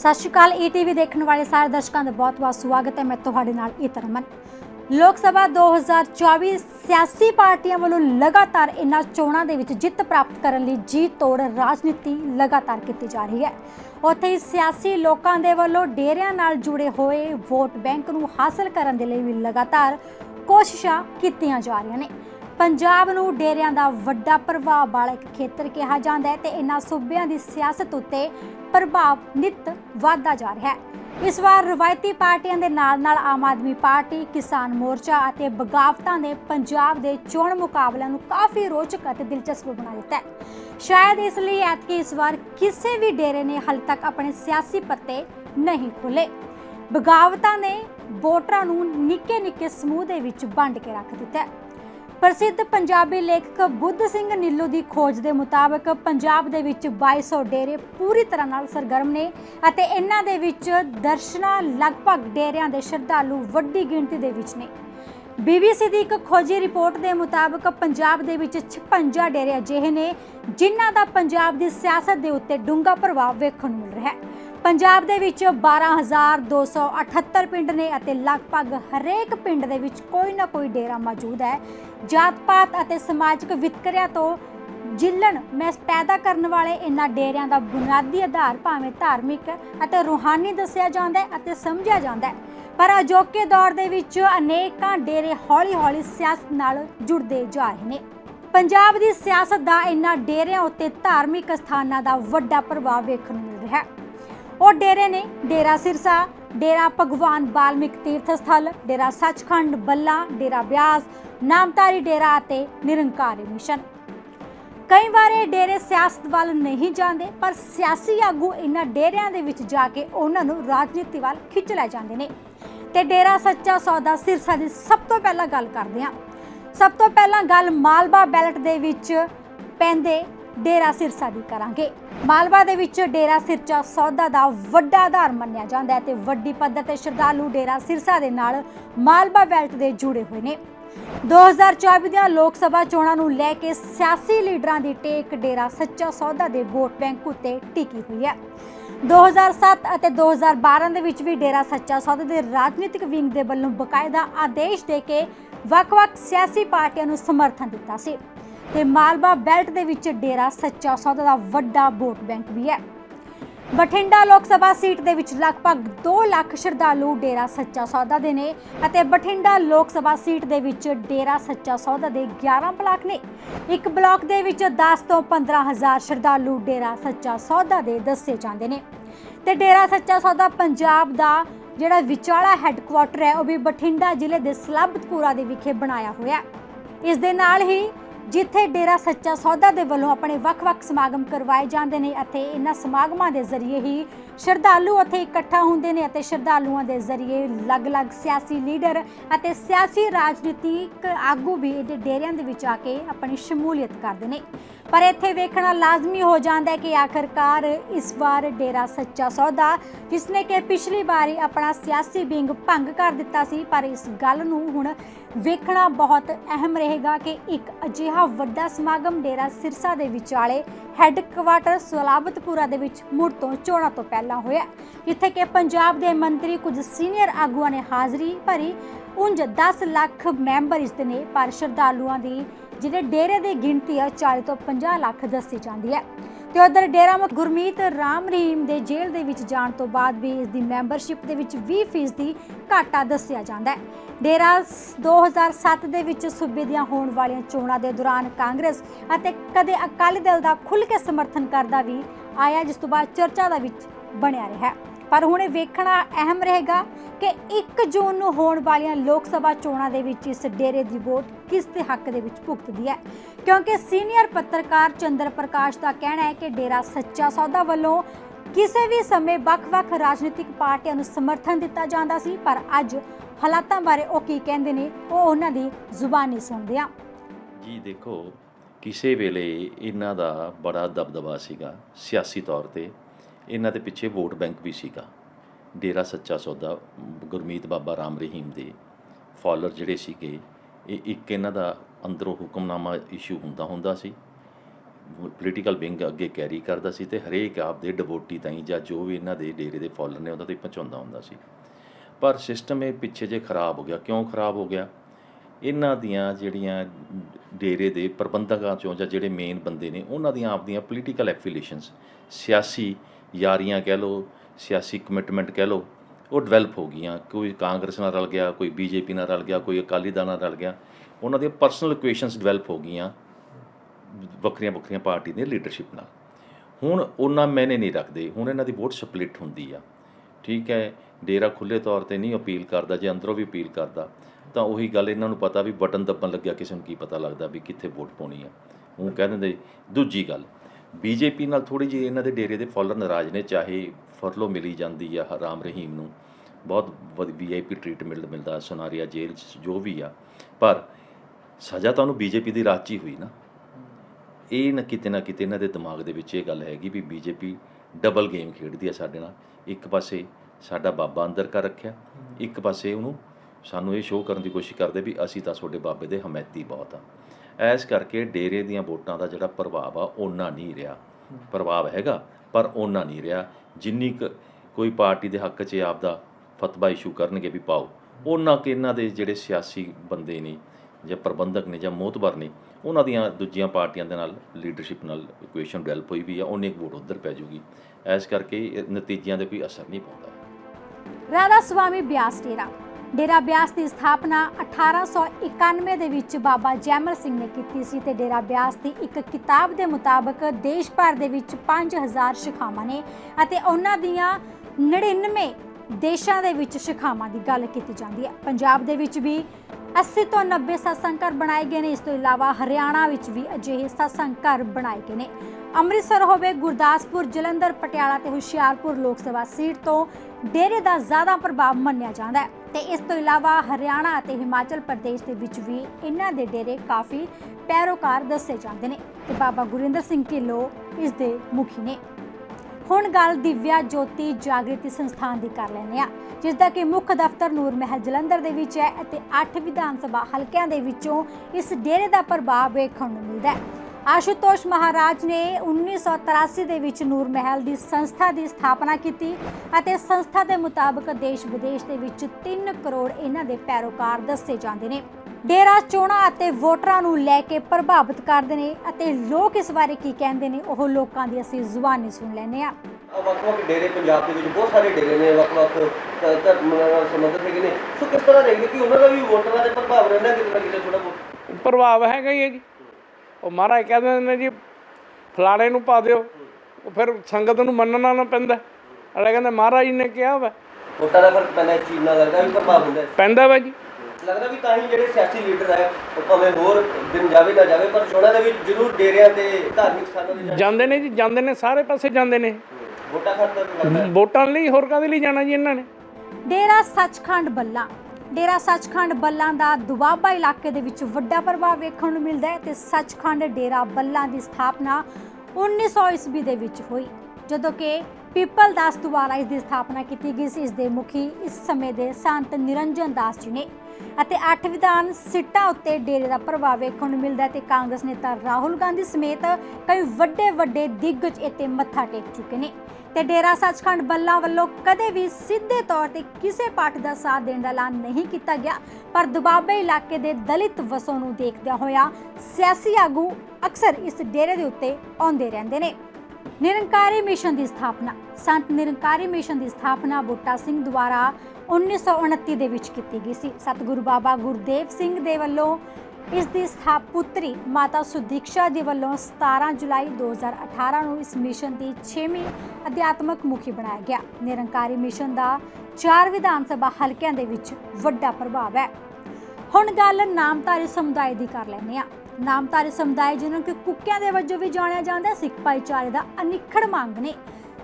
ਸਤਿ ਸ਼੍ਰੀ ਅਕਾਲ ਈਟੀਵੀ ਦੇਖਣ ਵਾਲੇ ਸਾਰੇ ਦਰਸ਼ਕਾਂ ਦਾ ਬਹੁਤ-ਬਹੁਤ ਸਵਾਗਤ ਹੈ। ਮੈਂ ਤੁਹਾਡੇ ਨਾਲ ਇਤਰਮਨ ਲੋਕ ਸਭਾ 2024 ਸਿਆਸੀ ਪਾਰਟੀਆਂ ਵੱਲੋਂ ਲਗਾਤਾਰ ਇਹਨਾਂ ਚੋਣਾਂ ਦੇ ਵਿੱਚ ਜਿੱਤ ਪ੍ਰਾਪਤ ਕਰਨ ਲਈ ਜੀ ਤੋੜ ਰਾਜਨੀਤੀ ਲਗਾਤਾਰ ਕੀਤੀ ਜਾ ਰਹੀ ਹੈ। ਉੱਥੇ ਹੀ ਸਿਆਸੀ ਲੋਕਾਂ ਦੇ ਵੱਲੋਂ ਡੇਰਿਆਂ ਨਾਲ ਜੁੜੇ ਹੋਏ ਵੋਟ ਬੈਂਕ ਨੂੰ ਹਾਸਲ ਕਰਨ ਦੇ ਲਈ ਵੀ ਲਗਾਤਾਰ ਕੋਸ਼ਿਸ਼ਾਂ ਕੀਤੀਆਂ ਜਾ ਰਹੀਆਂ ਨੇ। ਪੰਜਾਬ ਨੂੰ ਡੇਰਿਆਂ ਦਾ ਵੱਡਾ ਪ੍ਰਭਾਵ ਵਾਲਾ ਇੱਕ ਖੇਤਰ ਕਿਹਾ ਜਾਂਦਾ ਹੈ ਤੇ ਇਹਨਾਂ ਸੂਬਿਆਂ ਦੀ ਸਿਆਸਤ ਉੱਤੇ ਪ੍ਰਭਾਵ ਨਿਤ ਵਧਦਾ ਜਾ ਰਿਹਾ ਹੈ। ਇਸ ਵਾਰ ਰਵਾਇਤੀ ਪਾਰਟੀਆਂ ਦੇ ਨਾਲ-ਨਾਲ ਆਮ ਆਦਮੀ ਪਾਰਟੀ, ਕਿਸਾਨ ਮੋਰਚਾ ਅਤੇ ਬਗਾਵਤਾਂ ਨੇ ਪੰਜਾਬ ਦੇ ਚੋਣ ਮੁਕਾਬਲਿਆਂ ਨੂੰ ਕਾਫੀ ਰੋਚਕ ਅਤੇ ਦਿਲਚਸਪ ਬਣਾ ਦਿੱਤਾ ਹੈ। ਸ਼ਾਇਦ ਇਸ ਲਈ ਐਤਕੀ ਇਸ ਵਾਰ ਕਿਸੇ ਵੀ ਡੇਰੇ ਨੇ ਹਾਲੇ ਤੱਕ ਆਪਣੇ ਸਿਆਸੀ ਪੱਤੇ ਨਹੀਂ ਖੋਲੇ ਬਗਾਵਤਾਂ ਨੇ ਵੋਟਰਾਂ ਨੂੰ ਨਿੱਕੇ-ਨਿੱਕੇ ਸਮੂਹ ਦੇ ਵਿੱਚ ਵੰਡ ਕੇ ਰੱਖ ਦਿੱਤਾ ਹੈ। ਪ੍ਰਸਿੱਧ ਪੰਜਾਬੀ ਲੇਖਕ ਬੁੱਧ ਸਿੰਘ ਨੀਲੂ ਦੀ ਖੋਜ ਦੇ ਮੁਤਾਬਕ ਪੰਜਾਬ ਦੇ ਵਿੱਚ 2200 ਡੇਰੇ ਪੂਰੀ ਤਰ੍ਹਾਂ ਨਾਲ ਸਰਗਰਮ ਨੇ ਅਤੇ ਇਹਨਾਂ ਦੇ ਵਿੱਚ ਦਰਸ਼ਨਾਂ ਲਗਭਗ ਡੇਰਿਆਂ ਦੇ ਸ਼ਰਧਾਲੂ ਵੱਡੀ ਗਿਣਤੀ ਦੇ ਵਿੱਚ ਨੇ। BBC ਦੀ ਇੱਕ ਖੋਜੀ ਰਿਪੋਰਟ ਦੇ ਮੁਤਾਬਕ ਪੰਜਾਬ ਦੇ ਵਿੱਚ 56 ਡੇਰੇ ਅਜਿਹੇ ਨੇ ਜਿਨ੍ਹਾਂ ਦਾ ਪੰਜਾਬ ਦੀ ਸਿਆਸਤ ਦੇ ਉੱਤੇ ਡੂੰਘਾ ਪ੍ਰਭਾਵ ਵੇਖਣ ਨੂੰ ਮਿਲ ਰਿਹਾ ਹੈ। ਪੰਜਾਬ ਦੇ ਵਿੱਚ 12278 ਪਿੰਡ ਨੇ ਅਤੇ ਲਗਭਗ ਹਰੇਕ ਪਿੰਡ ਦੇ ਵਿੱਚ ਕੋਈ ਨਾ ਕੋਈ ਡੇਰਾ ਮੌਜੂਦ ਹੈ। ਜਾਤ-ਪਾਤ ਅਤੇ ਸਮਾਜਿਕ ਵਿਤਕਰਿਆਂ ਤੋਂ ਜਿੱਲਣ ਮੈਂ ਪੈਦਾ ਕਰਨ ਵਾਲੇ ਇਹਨਾਂ ਡੇਰਿਆਂ ਦਾ ਬੁਨਿਆਦੀ ਆਧਾਰ ਭਾਵੇਂ ਧਾਰਮਿਕ ਅਤੇ ਰੂਹਾਨੀ ਦੱਸਿਆ ਜਾਂਦਾ ਹੈ ਅਤੇ ਸਮਝਿਆ ਜਾਂਦਾ ਹੈ। ਪਰ ਅਜੋਕੇ ਦੌਰ ਦੇ ਵਿੱਚ ਅਨੇਕਾਂ ਡੇਰੇ ਹੌਲੀ-ਹੌਲੀ ਸਿਆਸਤ ਨਾਲ ਜੁੜਦੇ ਜਾ ਰਹੇ ਨੇ। ਪੰਜਾਬ ਦੀ ਸਿਆਸਤ ਦਾ ਇਹਨਾਂ ਡੇਰਿਆਂ ਉੱਤੇ ਧਾਰਮਿਕ ਸਥਾਨਾਂ ਦਾ ਵੱਡਾ ਪ੍ਰਭਾਵ ਵੇਖਣ ਨੂੰ ਮਿਲ ਰਿਹਾ ਹੈ। ਉਹ ਡੇਰੇ ਨੇ, ਡੇਰਾ ਸਿਰਸਾ, ਡੇਰਾ ਭਗਵਾਨ ਬਾਲਮਿਕ ਤੀਰਥ ਸਥਲ, ਡੇਰਾ ਸੱਚਖੰਡ ਬੱਲਾ, ਡੇਰਾ ਬਿਆਸ ਨਾਮਤਾਰੀ ਡੇਰਾ ਅਤੇ ਨਿਰੰਕਾਰੀ ਮਿਸ਼ਨ। ਕਈ ਵਾਰ ਇਹ ਡੇਰੇ ਸਿਆਸਤ ਵੱਲ ਨਹੀਂ ਜਾਂਦੇ, ਪਰ ਸਿਆਸੀ ਆਗੂ ਇਹਨਾਂ ਡੇਰਿਆਂ ਦੇ ਵਿੱਚ ਜਾ ਕੇ ਉਹਨਾਂ ਨੂੰ ਰਾਜਨੀਤੀ ਵੱਲ ਖਿੱਚ ਲੈ ਜਾਂਦੇ ਨੇ। ਤੇ ਡੇਰਾ ਸੱਚਾ ਸੌਦਾ ਸਿਰਸਾ ਦੀ ਸਭ ਤੋਂ ਪਹਿਲਾਂ ਗੱਲ ਕਰਦੇ ਹਾਂ। ਸਭ ਤੋਂ ਪਹਿਲਾਂ ਗੱਲ ਮਾਲਵਾ ਬੈਲਟ ਦੇ ਵਿੱਚ ਪੈਂਦੇ ਡੇਰਾ ਸਿਰਸਾ ਦੀ ਕਰਾਂਗੇ। ਮਾਲਵਾ ਦੇ ਵਿੱਚ ਡੇਰਾ ਸਿਰਸਾ ਸੌਦਾ ਦਾ ਵੱਡਾ ਆਧਾਰ ਮੰਨਿਆ ਜਾਂਦਾ ਹੈ ਤੇ ਵੱਡੀ ਪੱਧਰ ਤੇ ਸ਼ਰਧਾਲੂ ਡੇਰਾ ਸਿਰਸਾ ਦੇ ਨਾਲ ਮਾਲਵਾ ਬੈਲਟ ਦੇ ਜੁੜੇ ਹੋਏ ਨੇ। 2024 ਦੀਆਂ ਲੋਕ ਸਭਾ ਚੋਣਾਂ ਨੂੰ ਲੈ ਕੇ ਸਿਆਸੀ ਲੀਡਰਾਂ ਦੀ ਟੇਕ ਡੇਰਾ ਸੱਚਾ ਸੌਦਾ ਦੇ ਵੋਟ ਬੈਂਕ ਉੱਤੇ ਟਿਕੀ ਹੋਈ ਹੈ। 2007 ਅਤੇ 2012 ਦੇ ਵਿੱਚ ਵੀ ਡੇਰਾ ਸੱਚਾ ਸੌਦਾ ਦੇ ਰਾਜਨੀਤਿਕ ਵਿੰਗ ਦੇ ਵੱਲੋਂ ਬਕਾਇਦਾ ਆਦੇਸ਼ ਦੇ ਕੇ ਵੱਖ-ਵੱਖ ਸਿਆਸੀ ਪਾਰਟੀਆਂ ਨੂੰ ਸਮਰਥਨ ਦਿੱਤਾ ਸੀ। ਤੇ ਮਾਲਵਾ ਬੈਲਟ ਦੇ ਵਿੱਚ ਡੇਰਾ ਸੱਚਾ ਸੌਦਾ ਦਾ ਵੱਡਾ ਵੋਟ ਬੈਂਕ ਵੀ ਹੈ। ਬਠਿੰਡਾ ਲੋਕ ਸਭਾ ਸੀਟ ਦੇ ਵਿੱਚ ਲਗਭਗ 2 ਲੱਖ ਸ਼ਰਧਾਲੂ ਡੇਰਾ ਸੱਚਾ ਸੌਦਾ ਦੇ ਨੇ ਅਤੇ ਬਠਿੰਡਾ ਲੋਕ ਸਭਾ ਸੀਟ ਦੇ ਵਿੱਚ ਡੇਰਾ ਸੱਚਾ ਸੌਦਾ ਦੇ 11 ਬਲਾਕ ਨੇ। ਇੱਕ ਬਲਾਕ ਦੇ ਵਿੱਚ 10 ਤੋਂ 15 ਹਜ਼ਾਰ ਸ਼ਰਧਾਲੂ ਡੇਰਾ ਸੱਚਾ ਸੌਦਾ ਦੇ ਦੱਸੇ ਜਾਂਦੇ ਨੇ। ਤੇ ਡੇਰਾ ਸੱਚਾ ਸੌਦਾ ਪੰਜਾਬ ਦਾ ਜਿਹੜਾ ਵਿਚਾਲਾ ਹੈੱਡਕੁਆਟਰ ਹੈ, ਉਹ ਵੀ ਬਠਿੰਡਾ ਜ਼ਿਲ੍ਹੇ ਦੇ ਸਲੱਬਤਪੁਰਾ ਦੇ ਵਿਖੇ ਬਣਾਇਆ ਹੋਇਆ ਹੈ। ਇਸ ਦੇ ਨਾਲ ਹੀ ਜਿੱਥੇ ਡੇਰਾ ਸੱਚਾ ਸੌਦਾ ਦੇ ਵੱਲੋਂ ਆਪਣੇ ਵੱਖ-ਵੱਖ ਸਮਾਗਮ ਕਰਵਾਏ ਜਾਂਦੇ ਨੇ ਅਤੇ ਇਹਨਾਂ ਸਮਾਗਮਾਂ ਦੇ ਜ਼ਰੀਏ ਹੀ ਸ਼ਰਧਾਲੂ ਉੱਥੇ ਇਕੱਠਾ ਹੁੰਦੇ ਨੇ ਅਤੇ ਸ਼ਰਧਾਲੂਆਂ ਦੇ ਜ਼ਰੀਏ ਅਲੱਗ-ਅਲੱਗ ਸਿਆਸੀ ਲੀਡਰ ਅਤੇ ਸਿਆਸੀ ਰਾਜਨੀਤਿਕ ਆਗੂ ਵੀ ਇਹਦੇ ਡੇਰਿਆਂ ਦੇ ਵਿੱਚ ਆ ਕੇ ਆਪਣੀ ਸ਼ਮੂਲੀਅਤ ਕਰਦੇ ਨੇ। ਪਰ ਇੱਥੇ ਵੇਖਣਾ ਲਾਜ਼ਮੀ ਹੋ ਜਾਂਦਾ ਹੈ ਕਿ ਆਖਰਕਾਰ ਇਸ ਵਾਰ ਡੇਰਾ ਸੱਚਾ ਸੌਦਾ, ਜਿਸਨੇ ਕਿ ਪਿਛਲੀ ਵਾਰੀ ਆਪਣਾ ਸਿਆਸੀ ਵਿੰਗ ਭੰਗ ਕਰ ਦਿੱਤਾ ਸੀ, ਪਰ ਇਸ ਗੱਲ ਨੂੰ ਹੁਣ ਵੇਖਣਾ ਬਹੁਤ ਅਹਿਮ ਰਹੇਗਾ ਕਿ ਇੱਕ ਅਜਿਹਾ ਵੱਡਾ ਸਮਾਗਮ ਡੇਰਾ ਸਿਰਸਾ ਦੇ ਵਿਚਾਲੇ ਹੈੱਡਕੁਆਟਰ ਸਲਾਬਤਪੁਰਾ ਦੇ ਵਿੱਚ ਮੁੜ ਤੋਂ ਚੋਣਾਂ ਤੋਂ ਪਹਿਲਾਂ ਹੋਇਆ ਜਿੱਥੇ ਕਿ ਪੰਜਾਬ ਦੇ ਮੰਤਰੀ ਕੁਝ ਸੀਨੀਅਰ ਆਗੂਆਂ ਨੇ ਹਾਜ਼ਰੀ ਭਰੀ। ਉਂਝ 10 ਲੱਖ ਮੈਂਬਰ ਇਸ ਦੇ ਨੇ ਪਰ ਸ਼ਰਧਾਲੂਆਂ ਦੀ ਜਿਹੜੇ ਡੇਰੇ ਦੀ ਗਿਣਤੀ ਹੈ 40 ਤੋਂ 50 ਲੱਖ ਦੱਸੀ ਜਾਂਦੀ ਹੈ। ਤੇ ਉਧਰ ਡੇਰਾ ਮੁਖ ਗੁਰਮੀਤ ਰਾਮ ਰਹੀਮ ਦੇ ਜੇਲ੍ਹ ਦੇ ਵਿੱਚ ਜਾਣ ਤੋਂ ਬਾਅਦ ਵੀ ਇਸ ਦੀ ਮੈਂਬਰਸ਼ਿਪ ਦੇ ਵਿੱਚ 20% ਦੀ ਘਾਟਾ ਦੱਸਿਆ ਜਾਂਦਾ ਹੈ। ਡੇਰਾ 2007 ਦੇ ਵਿੱਚ ਸੂਬੇ ਦੀਆਂ ਹੋਣ ਵਾਲੀਆਂ ਚੋਣਾਂ ਦੇ ਦੌਰਾਨ ਕਾਂਗਰਸ ਅਤੇ ਕਦੇ ਅਕਾਲੀ ਦਲ ਦਾ ਖੁੱਲ੍ਹ ਕੇ ਸਮਰਥਨ ਕਰਦਾ ਵੀ ਆਇਆ, ਜਿਸ ਤੋਂ ਬਾਅਦ ਚਰਚਾ ਦਾ ਵਿੱਚ ਬਣਿਆ ਰਿਹਾ ਪਰ ਹੁਣ ਇਹ ਵੇਖਣਾ ਅਹਿਮ ਰਹੇਗਾ ਕਿ 1 ਜੂਨ ਨੂੰ ਹੋਣ ਵਾਲੀਆਂ ਲੋਕ ਸਭਾ ਚੋਣਾਂ ਦੇ ਵਿੱਚ ਇਸ ਡੇਰੇ ਦੀ ਵੋਟ ਕਿਸ ਦੇ ਹੱਕ ਦੇ ਵਿੱਚ ਭੁਗਤਦੀ ਹੈ। ਕਿਉਂਕਿ ਸੀਨੀਅਰ ਪੱਤਰਕਾਰ ਚੰਦਰ ਪ੍ਰਕਾਸ਼ ਦਾ ਕਹਿਣਾ ਹੈ ਕਿ ਡੇਰਾ ਸੱਚਾ ਸੌਦਾ ਵੱਲੋਂ ਕਿਸੇ ਵੀ ਸਮੇਂ ਵੱਖ-ਵੱਖ ਰਾਜਨੀਤਿਕ ਪਾਰਟੀਆਂ ਨੂੰ ਸਮਰਥਨ ਦਿੱਤਾ ਜਾਂਦਾ ਸੀ, ਪਰ ਅੱਜ ਹਾਲਾਤਾਂ ਬਾਰੇ ਉਹ ਕੀ ਕਹਿੰਦੇ ਨੇ, ਉਹ ਉਹਨਾਂ ਦੀ ਜ਼ੁਬਾਨੀ ਸੁਣਦੇ ਹਾਂ। ਜੀ ਦੇਖੋ, ਕਿਸੇ ਵੇਲੇ ਇਹਨਾਂ ਦਾ ਬੜਾ ਦਬਦਬਾ ਸੀਗਾ ਸਿਆਸੀ ਤੌਰ ਤੇ। ਇਹਨਾਂ ਦੇ ਪਿੱਛੇ ਵੋਟ ਬੈਂਕ ਵੀ ਸੀਗਾ। ਡੇਰਾ ਸੱਚਾ ਸੌਦਾ, ਗੁਰਮੀਤ ਬਾਬਾ ਰਾਮ ਰਹੀਮ ਦੇ ਫਾਲੋਅਰ ਜਿਹੜੇ ਸੀਗੇ, ਇਹ ਇੱਕ ਇਹਨਾਂ ਦਾ ਅੰਦਰੋਂ ਹੁਕਮਨਾਮਾ ਇਸ਼ੂ ਹੁੰਦਾ ਹੁੰਦਾ ਸੀ। ਪੋਲੀਟੀਕਲ ਵਿੰਗ ਅੱਗੇ ਕੈਰੀ ਕਰਦਾ ਸੀ ਤੇ ਹਰੇਕ ਆਪ ਦੇ ਡਿਵੋਟੀ ਤਾਈਂ ਜਾਂ ਜੋ ਵੀ ਇਹਨਾਂ ਦੇ ਡੇਰੇ ਦੇ ਫਾਲੋਅਰ ਨੇ ਉਹਨਾਂ ਤੇ ਪਹੁੰਚਾਉਂਦਾ ਹੁੰਦਾ ਸੀ। ਪਰ ਸਿਸਟਮ ਇਹ ਪਿੱਛੇ ਜੇ ਖਰਾਬ ਹੋ ਗਿਆ। ਕਿਉਂ ਖਰਾਬ ਹੋ ਗਿਆ? ਇਹਨਾਂ ਦੀਆਂ ਜਿਹੜੀਆਂ ਡੇਰੇ ਦੇ ਪ੍ਰਬੰਧਕਾਂ ਚੋਂ ਜਾਂ ਜਿਹੜੇ ਮੇਨ ਬੰਦੇ ਨੇ, ਉਹਨਾਂ ਦੀਆਂ ਆਪਦੀਆਂ ਪੋਲੀਟੀਕਲ ਐਫੀਲੀਏਸ਼ਨਸ ਸਿਆਸੀ ਯਾਰੀਆਂ ਕਹਿ ਲਓ, ਸਿਆਸੀ ਕਮਿਟਮੈਂਟ ਕਹਿ ਲਓ, ਉਹ ਡਿਵੈਲਪ ਹੋ ਗਈਆਂ। ਕੋਈ ਕਾਂਗਰਸ ਨਾਲ ਰਲ ਗਿਆ, ਕੋਈ ਬੀਜੇਪੀ ਨਾਲ ਰਲ ਗਿਆ, ਕੋਈ ਅਕਾਲੀ ਦਲ ਨਾਲ ਰਲ ਗਿਆ, ਉਹਨਾਂ ਦੀਆਂ ਪਰਸਨਲ ਇਕੁਏਸ਼ਨਸ ਡਿਵੈਲਪ ਹੋ ਗਈਆਂ ਵੱਖਰੀਆਂ ਵੱਖਰੀਆਂ ਪਾਰਟੀ ਦੀਆਂ ਲੀਡਰਸ਼ਿਪ ਨਾਲ। ਹੁਣ ਉਹਨਾਂ ਮੈਨੇ ਨਹੀਂ ਰੱਖਦੇ, ਹੁਣ ਇਹਨਾਂ ਦੀ ਵੋਟ ਸਪਲਿਟ ਹੁੰਦੀ ਆ। ਠੀਕ ਹੈ, ਡੇਰਾ ਖੁੱਲੇ ਤੌਰ ਤੇ ਨਹੀਂ ਅਪੀਲ ਕਰਦਾ, ਜੇ ਅੰਦਰੋਂ ਵੀ ਅਪੀਲ ਕਰਦਾ ਤਾਂ ਉਹੀ ਗੱਲ ਇਹਨਾਂ ਨੂੰ ਪਤਾ ਵੀ ਬਟਨ ਦੱਬਣ ਲੱਗਿਆ ਕਿਸੇ ਨੂੰ ਕੀ ਪਤਾ ਲੱਗਦਾ ਵੀ ਕਿੱਥੇ ਵੋਟ ਪਾਉਣੀ ਆ। ਉਹ ਕਹਿ ਦਿੰਦੇ, ਦੂਜੀ ਗੱਲ, ਬੀਜੇਪੀ ਨਾਲ ਥੋੜੀ ਜਿਹੀ ਇਹਨਾਂ ਦੇ ਡੇਰੇ ਦੇ ਫਾਲੋਅਰ ਨਾਰਾਜ਼ ਨੇ, ਚਾਹੇ ਫਰਲੋ ਮਿਲੀ ਜਾਂਦੀ ਆ ਰਾਮ ਰਹੀਮ ਨੂੰ। ਬਹੁਤ ਵੀਆਈਪੀ ਟ੍ਰੀਟਮੈਂਟ ਮਿਲਦਾ, ਸੁਨਾਰੀਆ ਜੇਲ੍ਹ 'ਚ ਜੋ ਵੀ ਆ। ਪਰ ਸਜ਼ਾ ਤਾਂ ਉਹਨੂੰ ਬੀਜੇਪੀ ਦੀ ਰਾਜ 'ਚ ਹੀ ਹੋਈ ਨਾ। ਇਹ ਨਾ ਕਿਤੇ ਨਾ ਕਿਤੇ ਇਹਨਾਂ ਦੇ ਦਿਮਾਗ ਦੇ ਵਿੱਚ ਇਹ ਗੱਲ ਹੈਗੀ ਵੀ ਬੀਜੇਪੀ ਡਬਲ ਗੇਮ ਖੇਡਦੀ ਆ ਸਾਡੇ ਨਾਲ। ਇੱਕ ਪਾਸੇ ਸਾਡਾ ਬਾਬਾ ਅੰਦਰ ਕਰ ਰੱਖਿਆ, ਇੱਕ ਪਾਸੇ ਉਹਨੂੰ ਸਾਨੂੰ ਇਹ ਸ਼ੋਅ ਕਰਨ ਦੀ ਕੋਸ਼ਿਸ਼ ਕਰਦੇ ਵੀ ਅਸੀਂ ਤਾਂ ਤੁਹਾਡੇ ਬਾਬੇ ਦੇ ਹਮਾਇਤੀ ਬਹੁਤ ਆ ਐਸ ਕਰਕੇ ਡੇਰੇ ਦੀਆਂ ਵੋਟਾਂ ਦਾ ਜਿਹੜਾ ਪ੍ਰਭਾਵ ਆ ਉਹਨਾਂ ਨਹੀਂ ਰਿਹਾ। ਪ੍ਰਭਾਵ ਹੈਗਾ, ਪਰ ਉਹਨਾਂ ਨਹੀਂ ਰਿਹਾ। ਜਿੰਨੀ ਕੁ ਕੋਈ ਪਾਰਟੀ ਦੇ ਹੱਕ 'ਚ ਆਪਦਾ ਫਤਵਾ ਇਸ਼ੂ ਕਰਨਗੇ ਵੀ ਪਾਓ ਉਹਨਾਂ ਕਿ ਇਹਨਾਂ ਦੇ ਜਿਹੜੇ ਸਿਆਸੀ ਬੰਦੇ ਨੇ ਜਾਂ ਪ੍ਰਬੰਧਕ ਨੇ ਜਾਂ ਮੋਤਬਰ ਨੇ, ਉਹਨਾਂ ਦੀਆਂ ਦੂਜੀਆਂ ਪਾਰਟੀਆਂ ਦੇ ਨਾਲ ਲੀਡਰਸ਼ਿਪ ਨਾਲ ਇਕੁਏਸ਼ਨ ਡਿਵੈਲਪ ਹੋਈ ਵੀ ਆ ਉਹਨੇ ਇੱਕ ਵੋਟ ਉੱਧਰ ਪੈ ਜੂਗੀ। ਐਸ ਕਰਕੇ ਇਹ ਨਤੀਜਿਆਂ ਦੇ ਕੋਈ ਅਸਰ ਨਹੀਂ ਪਾਉਂਦਾ। ਰਾਧਾ ਸੁਆਮੀ ਬਿਆਸ ਡੇਰਾ। ਡੇਰਾ ਬਿਆਸ ਦੀ ਸਥਾਪਨਾ 1891 ਦੇ ਵਿੱਚ ਬਾਬਾ ਜੈਮਲ ਸਿੰਘ ਨੇ ਕੀਤੀ ਸੀ ਤੇ ਡੇਰਾ ਬਿਆਸ ਦੀ ਇੱਕ ਕਿਤਾਬ ਦੇ ਮੁਤਾਬਕ ਦੇਸ਼ ਭਰ ਦੇ ਵਿੱਚ 5000 ਸ਼ਿਖਾਵਾਂ ਨੇ ਅਤੇ ਉਹਨਾਂ ਦੀਆਂ 99 ਦੇਸ਼ਾਂ ਦੇ ਵਿੱਚ ਸ਼ਿਖਾਵਾਂ ਦੀ ਗੱਲ ਕੀਤੀ ਜਾਂਦੀ ਹੈ। ਪੰਜਾਬ ਦੇ ਵਿੱਚ ਵੀ 80 ਤੋਂ 90 ਸਤਸੰਗ ਘਰ ਬਣਾਏ ਗਏ ਨੇ। ਇਸ ਤੋਂ ਇਲਾਵਾ ਹਰਿਆਣਾ ਵਿੱਚ ਵੀ ਅਜਿਹੇ ਸਤਸੰਗ ਘਰ ਬਣਾਏ ਗਏ ਨੇ। ਅੰਮ੍ਰਿਤਸਰ ਹੋਵੇ, ਗੁਰਦਾਸਪੁਰ, ਜਲੰਧਰ, ਪਟਿਆਲਾ ਤੇ ਹੁਸ਼ਿਆਰਪੁਰ ਲੋਕ ਸਭਾ ਸੀਟ ਤੋਂ ਡੇਰੇ ਦਾ ਜ਼ਿਆਦਾ ਪ੍ਰਭਾਵ ਮੰਨਿਆ ਜਾਂਦਾ ਹੈ। ਤੇ ਇਸ ਤੋਂ ਇਲਾਵਾ ਹਰਿਆਣਾ ਅਤੇ ਹਿਮਾਚਲ ਪ੍ਰਦੇਸ਼ ਦੇ ਵਿੱਚ ਵੀ ਇਹਨਾਂ ਦੇ ਡੇਰੇ ਕਾਫੀ ਪੈਰੋਕਾਰ ਦੱਸੇ ਜਾਂਦੇ ਨੇ। ਤੇ ਬਾਬਾ ਗੁਰਿੰਦਰ ਸਿੰਘ ਢਿੱਲੋਂ ਇਸ ਦੇ ਮੁਖੀ ਨੇ। ਹੁਣ ਗੱਲ ਦਿਵਿਆ ਜੋਤੀ ਜਾਗ੍ਰਿਤੀ ਸੰਸਥਾਨ ਦੀ ਕਰ ਲੈਂਦੇ ਆ ਜਿਸ ਦਾ ਕਿ ਮੁੱਖ ਦਫ਼ਤਰ ਨੂਰ ਮਹਿਲ ਜਲੰਧਰ ਦੇ ਵਿੱਚ ਹੈ ਅਤੇ 8 ਵਿਧਾਨ ਸਭਾ ਹਲਕਿਆਂ ਦੇ ਵਿੱਚੋਂ ਇਸ ਡੇਰੇ ਦਾ ਪ੍ਰਭਾਵ ਵੇਖਣ ਨੂੰ ਮਿਲਦਾ ਹੈ। ਆਸ਼ੂਤੋਸ਼ ਮਹਾਰਾਜ ਨੇ 1983 ਦੇ ਵਿੱਚ ਨੂਰ ਮਹਿਲ ਦੀ ਸੰਸਥਾ ਦੀ ਸਥਾਪਨਾ ਕੀਤੀ ਅਤੇ ਸੰਸਥਾ ਦੇ ਮੁਤਾਬਕ ਦੇਸ਼ ਵਿਦੇਸ਼ ਦੇ ਵਿੱਚ 3 ਕਰੋੜ ਇਹਨਾਂ ਦੇ ਪੈਰੋਕਾਰ ਦੱਸੇ ਜਾਂਦੇ ਨੇ। ਡੇਰਾ ਚੋਣਾਂ ਅਤੇ ਵੋਟਰਾਂ ਨੂੰ ਲੈ ਕੇ ਪ੍ਰਭਾਵਿਤ ਕਰਦੇ ਨੇ ਅਤੇ ਲੋਕ ਇਸ ਬਾਰੇ ਕੀ ਕਹਿੰਦੇ ਨੇ ਉਹ ਲੋਕਾਂ ਦੀ ਅਸੀਂ ਜ਼ੁਬਾਨੀ ਸੁਣ ਲੈਂਦੇ ਆ ਵੱਖ-ਵੱਖ ਡੇਰੇ ਪੰਜਾਬ ਦੇ ਵਿੱਚ ਬਹੁਤ ਸਾਰੇ ਡੇਰੇ ਨੇ ਵੱਖ-ਵੱਖ ਧ- ਧਰਮਾਂ ਨਾਲ ਸੰਬੰਧਿਤ ਹੈਗੇ ਨੇ। ਸੋ ਕਿਸ ਤਰ੍ਹਾਂ ਦੇਖਦੇ ਕਿ ਉਹਨਾਂ ਦਾ ਵੀ ਵੋਟਰਾਂ ਦੇ ਪ੍ਰਭਾਵ ਰਹਿੰਦਾ ਕਿਤੇ ਨਾ ਕਿਤੇ ਥੋੜਾ ਬਹੁਤ? ਪ੍ਰਭਾਵ ਹੈਗਾ ਹੀ ਹੈ ਜੀ। ਉਹ ਮਹਾਰਾਜ ਕਹਿੰਦੇ ਨੇ ਜੀ ਫਲਾਣੇ ਨੂੰ ਪਾ ਦਿਓ ਉਹ ਫਿਰ ਸੰਗਤ ਨੂੰ ਮੰਨਣਾ ਨਾ ਪੈਂਦਾ। ਅਲੇ ਕਹਿੰਦੇ ਮਹਾਰਾਜ ਜੀ ਨੇ ਕਿਹਾ ਵਾ। ਵੋਟਾਂ ਦਾ ਫ਼ਰਕ ਪੈਂਦਾ ਚੀਜ਼ ਨਾਲ ਲੱਗਦਾ ਵੀ ਪ੍ਰਭਾਵ ਹੁੰਦਾ। ਪੈਂਦਾ ਵਾ ਜੀ। ਲੱਗਦਾ ਵੀ ਤਾਂ ਹੀ ਜਿਹੜੇ ਸਿਆਸੀ ਲੀਡਰ ਹੈ ਉਹ ਭਾਵੇਂ ਹੋਰ ਦਿਨ ਜਾਵੇ ਨਾ ਜਾਵੇ ਪਰ ਚੋਣਾਂ ਦੇ ਵਿੱਚ ਜ਼ਰੂਰ ਡੇਰਿਆਂ ਤੇ ਧਾਰਮਿਕ ਸਥਾਨਾਂ ਤੇ ਜਾਂਦੇ। ਨੇ ਜੀ ਜਾਂਦੇ ਨੇ ਸਾਰੇ ਪਾਸੇ ਜਾਂਦੇ ਨੇ। ਵੋਟਾਂ ਹੈ। ਵੋਟਾਂ ਲਈ ਹੋਰ ਕਾਹਦੇ ਲਈ ਜਾਣਾ ਜੀ ਇਹਨਾਂ ਨੇ? ਡੇਰਾ ਸੱਚਖੰਡ ਬੱਲਾ। ਡੇਰਾ ਸੱਚਖੰਡ ਬੱਲਾਂ ਦਾ ਦੁਆਬਾ ਇਲਾਕੇ ਦੇ ਵਿੱਚ ਵੱਡਾ ਪ੍ਰਭਾਵ ਵੇਖਣ ਨੂੰ ਮਿਲਦਾ ਹੈ ਤੇ ਸੱਚਖੰਡ ਡੇਰਾ ਬੱਲਾਂ ਦੀ ਸਥਾਪਨਾ 1900 ਈਸਵੀ ਦੇ ਵਿੱਚ ਹੋਈ। ਜਦੋਂ ਕਿ ਪੀਪਲ ਦਾਸ ਦੁਆਰਾ ਇਸ ਦੀ ਸਥਾਪਨਾ ਕੀਤੀ ਗਈ ਸੀ, ਇਸ ਦੇ ਮੁਖੀ ਇਸ ਸਮੇਂ ਦੇ ਸੰਤ ਨਿਰੰਜਨ ਦਾਸ ਜੀ ਨੇ। ਅਤੇ ਅੱਠ ਵਿਧਾਨ ਸਿੱਟਾਂ ਉੱਤੇ ਡੇਰੇ ਦਾ ਪ੍ਰਭਾਵ ਵੇਖਣ ਨੂੰ ਮਿਲਦਾ ਹੈ ਤੇ ਕਾਂਗਰਸ ਨੇਤਾ ਰਾਹੁਲ ਗਾਂਧੀ ਸਮੇਤ ਕਈ ਵੱਡੇ ਵੱਡੇ ਦਿੱਗਜ ਇੱਥੇ ਮੱਥਾ ਟੇਕ ਚੁੱਕੇ ਨੇ। ਤੇ ਡੇਰਾ ਸੱਚਖੰਡ ਬੱਲਾ ਵੱਲੋਂ ਕਦੇ ਵੀ ਸਿੱਧੇ ਤੌਰ ਤੇ ਕਿਸੇ ਪਾਰਟੀ ਦਾ ਸਾਥ ਦੇਣ ਦਾ ਐਲਾਨ ਨਹੀਂ ਕੀਤਾ ਗਿਆ, ਪਰ ਦੁਬਾਬੇ ਇਲਾਕੇ ਦੇ ਦਲਿਤ ਵਸੋਂ ਨੂੰ ਦੇਖਦਿਆਂ ਹੋਇਆ ਸਿਆਸੀ ਆਗੂ ਅਕਸਰ ਇਸ ਡੇਰੇ ਦੇ ਉੱਤੇ ਆਉਂਦੇ ਰਹਿੰਦੇ ਨੇ। ਨਿਰੰਕਾਰੀ ਮਿਸ਼ਨ ਦੀ ਸਥਾਪਨਾ, ਸੰਤ ਨਿਰੰਕਾਰੀ ਮਿਸ਼ਨ ਦੀ ਸਥਾਪਨਾ ਬੁੱਟਾ ਸਿੰਘ ਦੁਆਰਾ 1929 ਦੇ ਵਿੱਚ ਕੀਤੀ ਗਈ ਸੀ। ਸਤਿਗੁਰੂ ਬਾਬਾ ਗੁਰਦੇਵ ਸਿੰਘ ਦੇ ਵੱਲੋਂ ਇਸ ਦੀ ਸਥਾਪੁਤਰੀ ਮਾਤਾ ਸੁਦੀਕਸ਼ਾ ਦੇ ਵੱਲੋਂ 17 ਜੁਲਾਈ 2018 ਨੂੰ ਇਸ ਮਿਸ਼ਨ ਦੀ 6ਵੀਂ ਅਧਿਆਤਮਕ ਮੁਖੀ ਬਣਾਇਆ ਗਿਆ। ਨਿਰੰਕਾਰੀ ਮਿਸ਼ਨ ਦਾ ਚਾਰ ਵਿਧਾਨ ਸਭਾ ਹਲਕਿਆਂ ਦੇ ਵਿੱਚ ਵੱਡਾ ਪ੍ਰਭਾਵ ਹੈ। ਹੁਣ ਗੱਲ ਨਾਮਧਾਰੀ ਸਮੁਦਾਇ ਦੀ ਕਰ ਲੈਂਦੇ ਆ ਨਾਮਧਾਰੀ ਸਮੁਦਾਇ ਜਿਹਨਾਂ ਕਿ ਕੁੱਕਿਆਂ ਦੇ ਵਜੋਂ ਵੀ ਜਾਣਿਆ ਜਾਂਦਾ, ਸਿੱਖ ਭਾਈਚਾਰੇ ਦਾ ਅਨਿੱਖੜ ਮੰਗ ਨੇ।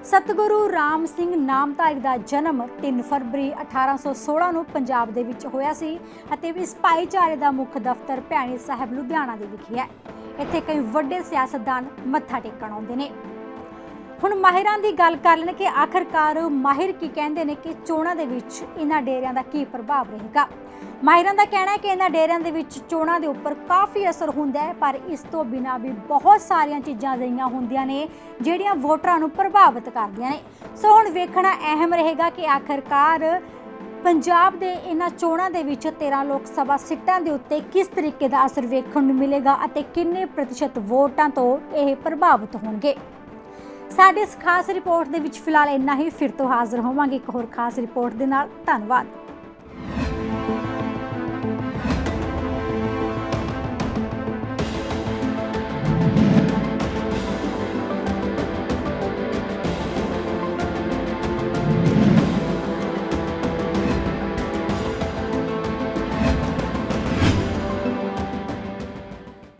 ਸਤਿਗੁਰੂ ਰਾਮ ਸਿੰਘ ਨਾਮਧਾਰੀ ਦਾ ਜਨਮ 3 ਫਰਵਰੀ 1816 ਨੂੰ ਪੰਜਾਬ ਦੇ ਵਿੱਚ ਹੋਇਆ ਸੀ ਅਤੇ ਇਸ ਭਾਈਚਾਰੇ ਦਾ ਮੁੱਖ ਦਫ਼ਤਰ ਭੈਣੀ ਸਾਹਿਬ ਲੁਧਿਆਣਾ ਦੇ ਵਿਖੇ ਹੈ। ਇੱਥੇ ਕਈ ਵੱਡੇ ਸਿਆਸਤਦਾਨ ਮੱਥਾ ਟੇਕਣ ਆਉਂਦੇ ਨੇ। ਹੁਣ ਮਾਹਿਰਾਂ ਦੀ ਗੱਲ ਕਰ ਲੈਣ ਕਿ ਆਖਰਕਾਰ ਮਾਹਿਰ ਕੀ ਕਹਿੰਦੇ ਨੇ ਕਿ ਚੋਣਾਂ ਦੇ ਵਿੱਚ ਇਹਨਾਂ ਡੇਰਿਆਂ ਦਾ ਕੀ ਪ੍ਰਭਾਵ ਰਹੇਗਾ। ਮਾਹਿਰਾਂ ਦਾ ਕਹਿਣਾ ਹੈ ਕਿ ਇਹਨਾਂ ਡੇਰਿਆਂ ਦੇ ਵਿੱਚ ਚੋਣਾਂ ਦੇ ਉੱਪਰ ਕਾਫੀ ਅਸਰ ਹੁੰਦਾ ਹੈ, ਪਰ ਇਸ ਤੋਂ ਬਿਨਾਂ ਵੀ ਬਹੁਤ ਸਾਰੀਆਂ ਚੀਜ਼ਾਂ ਅਜਿਹੀਆਂ ਹੁੰਦੀਆਂ ਨੇ ਜਿਹੜੀਆਂ ਵੋਟਰਾਂ ਨੂੰ ਪ੍ਰਭਾਵਿਤ ਕਰਦੀਆਂ ਨੇ। ਸੋ ਹੁਣ ਵੇਖਣਾ ਅਹਿਮ ਰਹੇਗਾ ਕਿ ਆਖਰਕਾਰ ਪੰਜਾਬ ਦੇ ਇਹਨਾਂ ਚੋਣਾਂ ਦੇ ਵਿੱਚ 13 ਲੋਕ ਸਭਾ ਸੀਟਾਂ ਦੇ ਉੱਤੇ ਕਿਸ ਤਰੀਕੇ ਦਾ ਅਸਰ ਵੇਖਣ ਨੂੰ ਮਿਲੇਗਾ ਅਤੇ ਕਿੰਨੇ ਪ੍ਰਤੀਸ਼ਤ ਵੋਟਾਂ ਤੋਂ ਇਹ ਪ੍ਰਭਾਵਿਤ ਹੋਣਗੇ। ਸਾਡੀ ਇਸ ਖਾਸ ਰਿਪੋਰਟ ਦੇ ਵਿੱਚ ਫਿਲਹਾਲ ਇੰਨਾ ਹੀ। ਫਿਰ ਤੋਂ ਹਾਜ਼ਰ ਹੋਵਾਂਗੇ ਇੱਕ ਹੋਰ ਖਾਸ ਰਿਪੋਰਟ ਦੇ ਨਾਲ। ਧੰਨਵਾਦ।